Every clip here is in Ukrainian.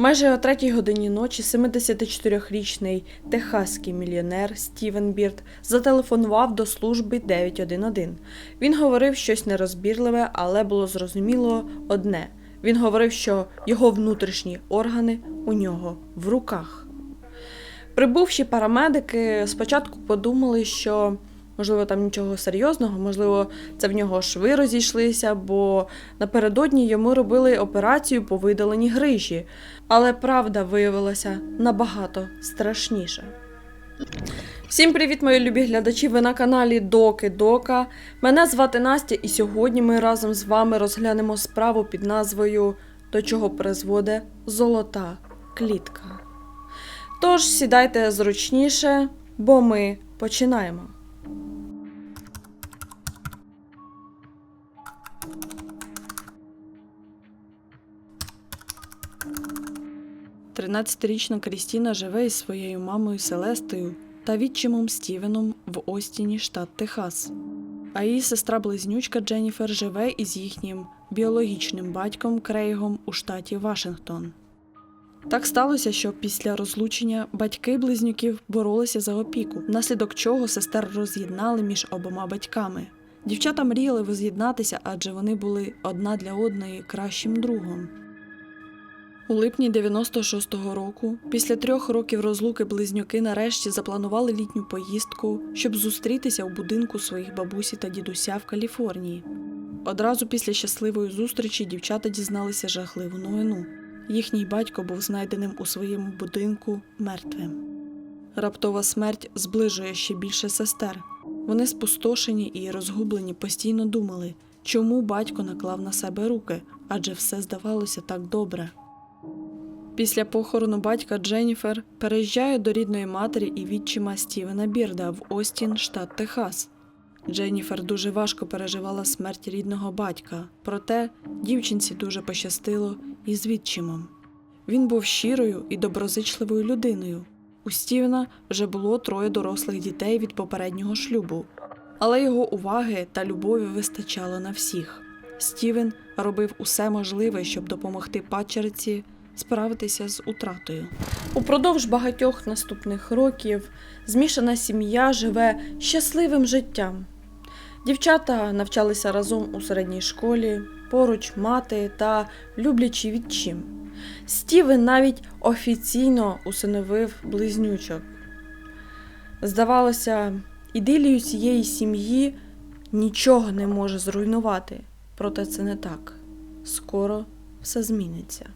Майже о третій годині ночі 74-річний техаський мільйонер Стівен Бірд зателефонував до служби 911. Він говорив щось нерозбірливе, але було зрозуміло одне: він говорив, що його внутрішні органи у нього в руках. Прибувші парамедики спочатку подумали, що можливо там нічого серйозного, можливо, це в нього шви розійшлися, бо напередодні йому робили операцію по видаленні грижі. Але правда виявилася набагато страшніша. Всім привіт, мої любі глядачі! Ви на каналі Доки Дока. Мене звати Настя, і сьогодні ми разом з вами розглянемо справу під назвою До чого призводить золота клітка. Тож сідайте зручніше, бо ми починаємо. Тринадцятирічна Крістіна живе із своєю мамою Селестою та відчимом Стівеном в Остіні, штат Техас. А її сестра-близнючка Дженніфер живе із їхнім біологічним батьком Крейгом у штаті Вашингтон. Так сталося, що після розлучення батьки близнюків боролися за опіку, внаслідок чого сестер роз'єднали між обома батьками. Дівчата мріяли воз'єднатися, адже вони були одна для одної кращим другом. У липні 96-го року, після трьох років розлуки, близнюки нарешті запланували літню поїздку, щоб зустрітися у будинку своїх бабусі та дідуся в Каліфорнії. Одразу після щасливої зустрічі дівчата дізналися жахливу новину. Їхній батько був знайденим у своєму будинку мертвим. Раптова смерть зближує ще більше сестер. Вони спустошені і розгублені постійно думали, чому батько наклав на себе руки, адже все здавалося так добре. Після похорону батька Дженніфер переїжджає до рідної матері і відчима Стівена Бірда в Остін, штат Техас. Дженніфер дуже важко переживала смерть рідного батька, проте дівчинці дуже пощастило із відчимом. Він був щирою і доброзичливою людиною. У Стівена вже було троє дорослих дітей від попереднього шлюбу, але його уваги та любові вистачало на всіх. Стівен робив усе можливе, щоб допомогти падчериці справитися з утратою. Упродовж багатьох наступних років змішана сім'я живе щасливим життям. Дівчата навчалися разом у середній школі, поруч мати та люблячий відчим. Стівен навіть офіційно усиновив близнючок. Здавалося, ідилію цієї сім'ї нічого не може зруйнувати, проте це не так. Скоро все зміниться.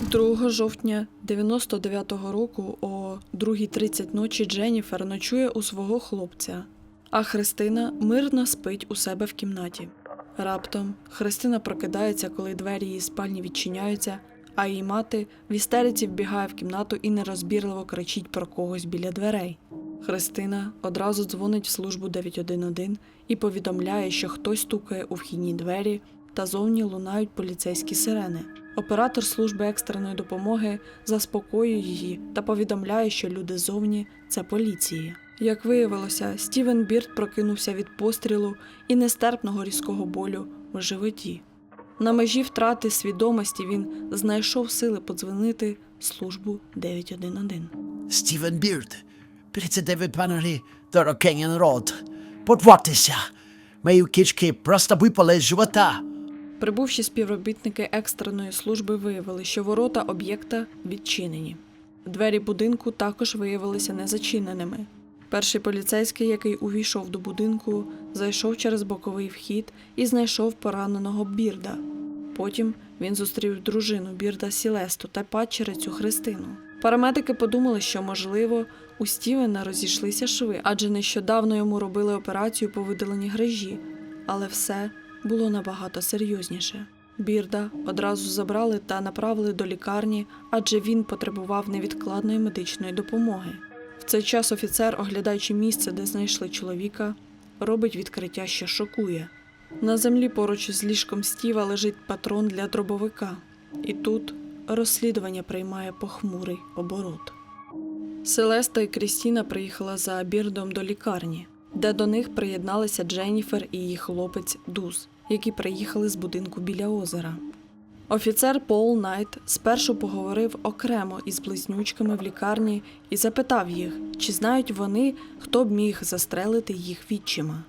2 жовтня 99-го року о 2.30 ночі Дженніфер ночує у свого хлопця, а Христина мирно спить у себе в кімнаті. Раптом Христина прокидається, коли двері її спальні відчиняються, а її мати в істериці вбігає в кімнату і нерозбірливо кричить про когось біля дверей. Христина одразу дзвонить в службу 911 і повідомляє, що хтось стукає у вхідні двері та зовні лунають поліцейські сирени. Оператор служби екстреної допомоги заспокоює її та повідомляє, що люди зовні це поліція. Як виявилося, Стівен Бірд прокинувся від пострілу і нестерпного різкого болю в животі. На межі втрати свідомості він знайшов сили подзвонити службу 911. Steven Beard, прецедеві до Кенген Род. Подватися. Маю кички просто випали з живота. Прибувші співробітники екстреної служби виявили, що ворота об'єкта відчинені. Двері будинку також виявилися незачиненими. Перший поліцейський, який увійшов до будинку, зайшов через боковий вхід і знайшов пораненого Бірда. Потім він зустрів дружину Бірда Сілесту та падчерицю Христину. Парамедики подумали, що, можливо, у Стівена розійшлися шви, адже нещодавно йому робили операцію по видаленні грижі, але все було набагато серйозніше. Бірда одразу забрали та направили до лікарні, адже він потребував невідкладної медичної допомоги. Цей час офіцер, оглядаючи місце, де знайшли чоловіка, робить відкриття, що шокує. На землі поруч з ліжком Стіва лежить патрон для дробовика, і тут розслідування приймає похмурий оборот. Селеста і Крістіна приїхала за Бірдом до лікарні, де до них приєдналися Дженніфер і її хлопець Дуз, які приїхали з будинку біля озера. Офіцер Пол Найт спершу поговорив окремо із близнючками в лікарні і запитав їх, чи знають вони, хто б міг застрелити їх відчима.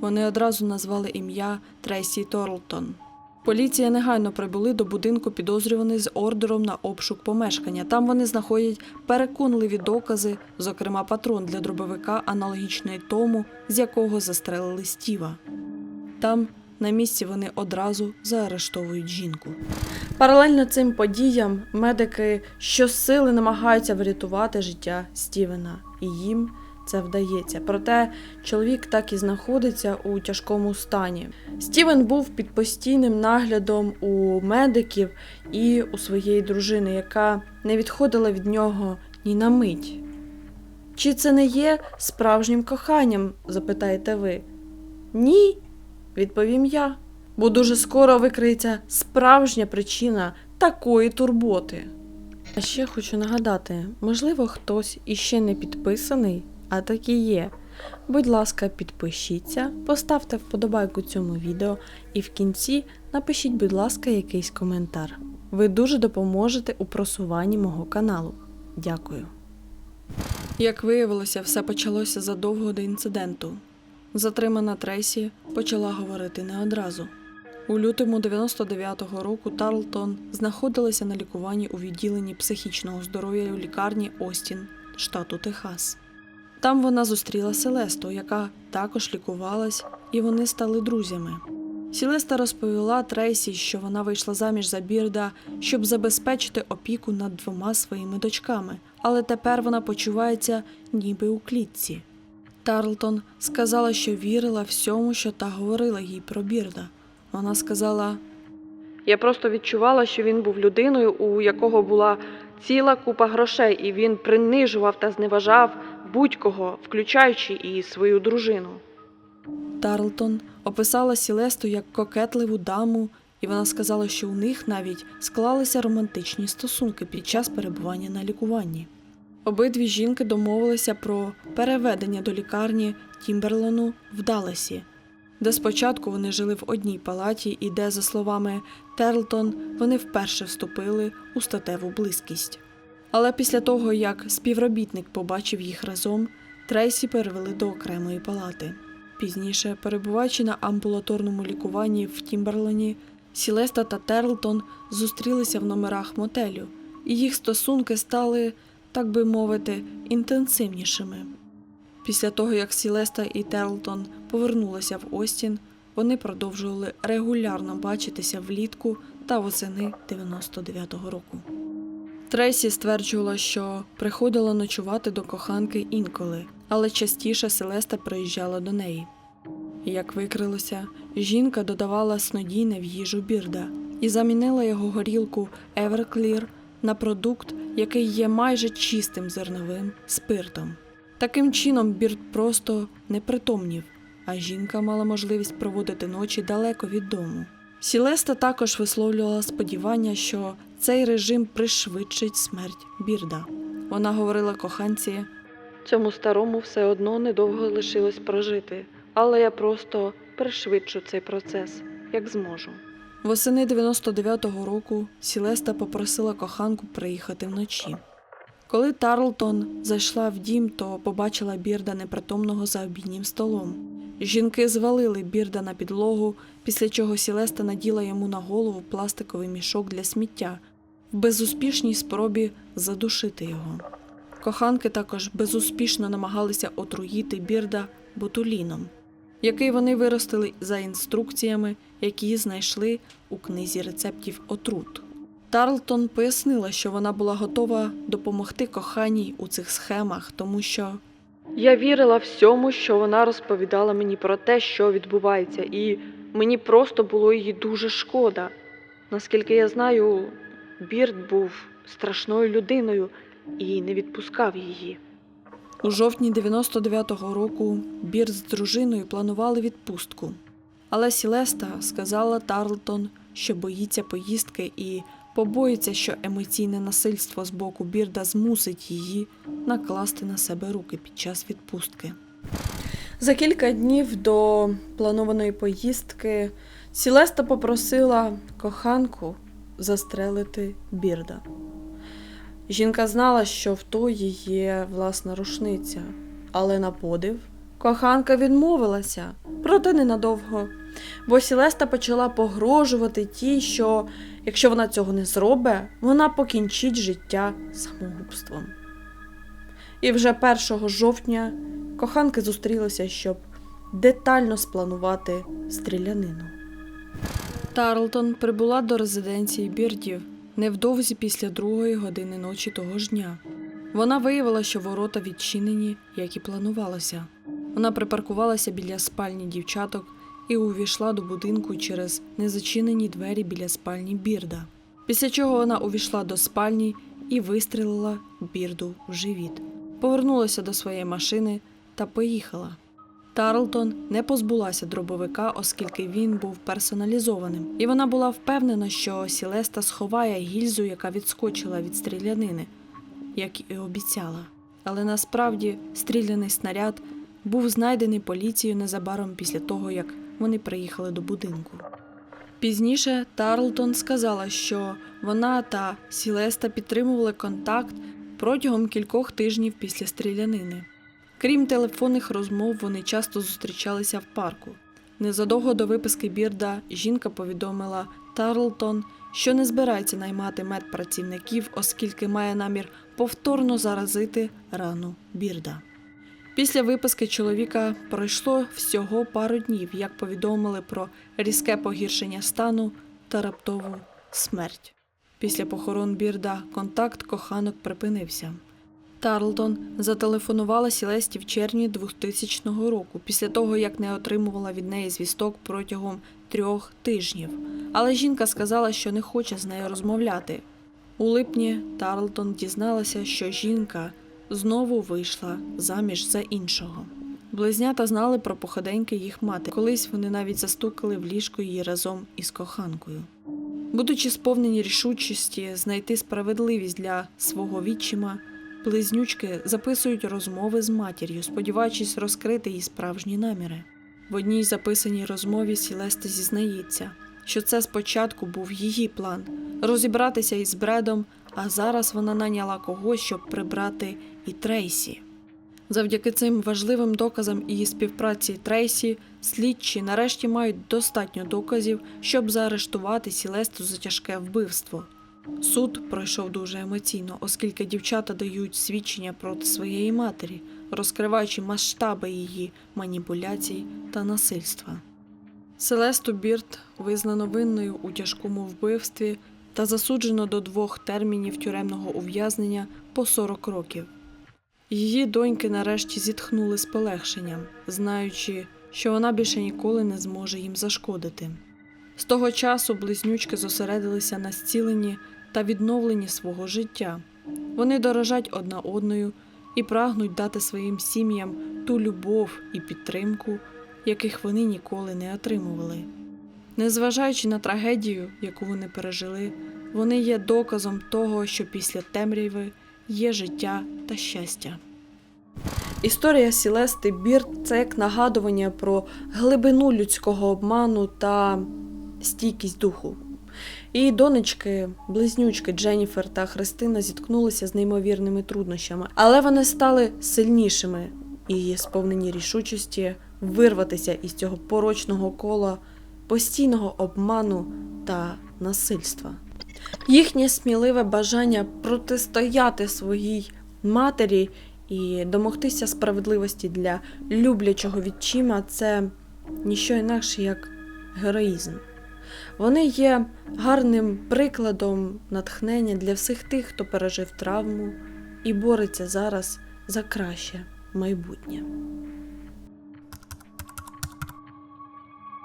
Вони одразу назвали ім'я Трейсі Торлтон. Поліція негайно прибули до будинку підозрюваний з ордером на обшук помешкання. Там вони знаходять переконливі докази, зокрема патрон для дробовика, аналогічний тому, з якого застрелили Стіва. Там на місці вони одразу заарештовують жінку. Паралельно цим подіям медики щосили намагаються врятувати життя Стівена, і їм це вдається. Проте чоловік так і знаходиться у тяжкому стані. Стівен був під постійним наглядом у медиків і у своєї дружини, яка не відходила від нього ні на мить. Чи це не є справжнім коханням? запитаєте ви. Ні, відповім я. Бо дуже скоро викриється справжня причина такої турботи. А ще хочу нагадати, можливо, хтось іще не підписаний, а так і є. Будь ласка, підпишіться, поставте вподобайку цьому відео і в кінці напишіть, будь ласка, якийсь коментар. Ви дуже допоможете у просуванні мого каналу. Дякую. Як виявилося, все почалося задовго до інциденту. Затримана Трейсі почала говорити не одразу. У лютому 99-го року Тарлтон знаходилася на лікуванні у відділенні психічного здоров'я у лікарні Остін, штату Техас. Там вона зустріла Селесту, яка також лікувалась, і вони стали друзями. Сілеста розповіла Трейсі, що вона вийшла заміж за Бірда, щоб забезпечити опіку над двома своїми дочками, але тепер вона почувається ніби у клітці. Тарлтон сказала, що вірила всьому, що та говорила їй про Бірда. Вона сказала: Я просто відчувала, що він був людиною, у якого була ціла купа грошей, і він принижував та зневажав будь-кого, включаючи і свою дружину. Тарлтон описала Сілесту як кокетливу даму, і вона сказала, що у них навіть склалися романтичні стосунки під час перебування на лікуванні. Обидві жінки домовилися про переведення до лікарні Тімберлену в Далласі, де спочатку вони жили в одній палаті, і де, за словами Терлтон, вони вперше вступили у статеву близькість. Але після того, як співробітник побачив їх разом, Трейсі перевели до окремої палати. Пізніше, перебуваючи на амбулаторному лікуванні в Тімберлені, Сілеста та Терлтон зустрілися в номерах мотелю, і їх стосунки стали, так би мовити, інтенсивнішими. Після того, як Сілеста і Терлтон повернулися в Остін, вони продовжували регулярно бачитися влітку та восени 99-го року. Трейсі стверджувала, що приходила ночувати до коханки інколи, але частіше Селеста приїжджала до неї. Як викрилося, жінка додавала снодійне в їжу бірда і замінила його горілку Everclear на продукт, який є майже чистим зерновим спиртом. Таким чином бірд просто не притомнів, а жінка мала можливість проводити ночі далеко від дому. Сілеста також висловлювала сподівання, що цей режим пришвидшить смерть Бірда. Вона говорила коханці: цьому старому все одно недовго лишилось прожити, але я просто пришвидшу цей процес, як зможу. Восени 99-го року Сілеста попросила коханку приїхати вночі. Коли Тарлтон зайшла в дім, то побачила Бірда непритомного за обіднім столом. Жінки звалили Бірда на підлогу, після чого Сілеста наділа йому на голову пластиковий мішок для сміття в безуспішній спробі задушити його. Коханки також безуспішно намагалися отруїти Бірда ботуліном, який вони виростили за інструкціями, які знайшли у книзі рецептів отрут. Тарлтон пояснила, що вона була готова допомогти коханій у цих схемах, тому що я вірила всьому, що вона розповідала мені про те, що відбувається, і мені просто було її дуже шкода. Наскільки я знаю, Бірд був страшною людиною і не відпускав її. У жовтні 99-го року Бірд з дружиною планували відпустку. Але Сілеста сказала Тарлтон, що боїться поїздки і побоїться, що емоційне насильство з боку Бірда змусить її накласти на себе руки під час відпустки. За кілька днів до планованої поїздки Сілеста попросила коханку застрелити Бірда. Жінка знала, що в тої є власна рушниця, але на подив коханка відмовилася, проте ненадовго, бо Сілеста почала погрожувати тій, що якщо вона цього не зробить, вона покінчить життя самогубством. І вже 1 жовтня коханки зустрілися, щоб детально спланувати стрілянину. Тарлтон прибула до резиденції Бірдів невдовзі після другої години ночі того ж дня. Вона виявила, що ворота відчинені, як і планувалося. Вона припаркувалася біля спальні дівчаток і увійшла до будинку через незачинені двері біля спальні Бірда. Після чого вона увійшла до спальні і вистрелила Бірду в живіт. Повернулася до своєї машини та поїхала. Тарлтон не позбулася дробовика, оскільки він був персоналізованим, і вона була впевнена, що Сілеста сховає гільзу, яка відскочила від стрілянини, як і обіцяла. Але насправді стріляний снаряд був знайдений поліцією незабаром після того, як вони приїхали до будинку. Пізніше Тарлтон сказала, що вона та Сілеста підтримували контакт протягом кількох тижнів після стрілянини. Крім телефонних розмов, вони часто зустрічалися в парку. Незадовго до виписки Бірда жінка повідомила Тарлтон, що не збирається наймати медпрацівників, оскільки має намір повторно заразити рану Бірда. Після виписки чоловіка пройшло всього пару днів, як повідомили про різке погіршення стану та раптову смерть. Після похорон Бірда контакт коханок припинився. Тарлтон зателефонувала Сілесті в червні 2000 року, після того як не отримувала від неї звісток протягом трьох тижнів. Але жінка сказала, що не хоче з нею розмовляти. У липні Тарлтон дізналася, що жінка знову вийшла заміж за іншого. Близнята знали про походеньки їх мати. Колись вони навіть застукали в ліжку її разом із коханкою. Будучи сповнені рішучості знайти справедливість для свого відчима, близнючки записують розмови з матір'ю, сподіваючись розкрити її справжні наміри. В одній записаній розмові Сілеста зізнається, що це спочатку був її план розібратися із бредом, а зараз вона наняла когось, щоб прибрати і Трейсі. Завдяки цим важливим доказам її співпраці Трейсі, слідчі нарешті мають достатньо доказів, щоб заарештувати Сілесту за тяжке вбивство. Суд пройшов дуже емоційно, оскільки дівчата дають свідчення проти своєї матері, розкриваючи масштаби її маніпуляцій та насильства. Селесту Бірт визнано винною у тяжкому вбивстві та засуджено до двох термінів тюремного ув'язнення по 40 років. Її доньки нарешті зітхнули з полегшенням, знаючи, що вона більше ніколи не зможе їм зашкодити. З того часу близнючки зосередилися на зціленні та відновленні свого життя. Вони дорожать одна одною і прагнуть дати своїм сім'ям ту любов і підтримку, яких вони ніколи не отримували. Незважаючи на трагедію, яку вони пережили, вони є доказом того, що після темряви є життя та щастя. Історія Сілести Бірт це як нагадування про глибину людського обману та стійкість духу. Її донечки, близнючки Дженніфер та Христина зіткнулися з неймовірними труднощами, але вони стали сильнішими і сповнені рішучості вирватися із цього порочного кола постійного обману та насильства. Їхнє сміливе бажання протистояти своїй матері і домогтися справедливості для люблячого відчима це ніщо інакше як героїзм. Вони є гарним прикладом натхнення для всіх тих, хто пережив травму і бореться зараз за краще майбутнє.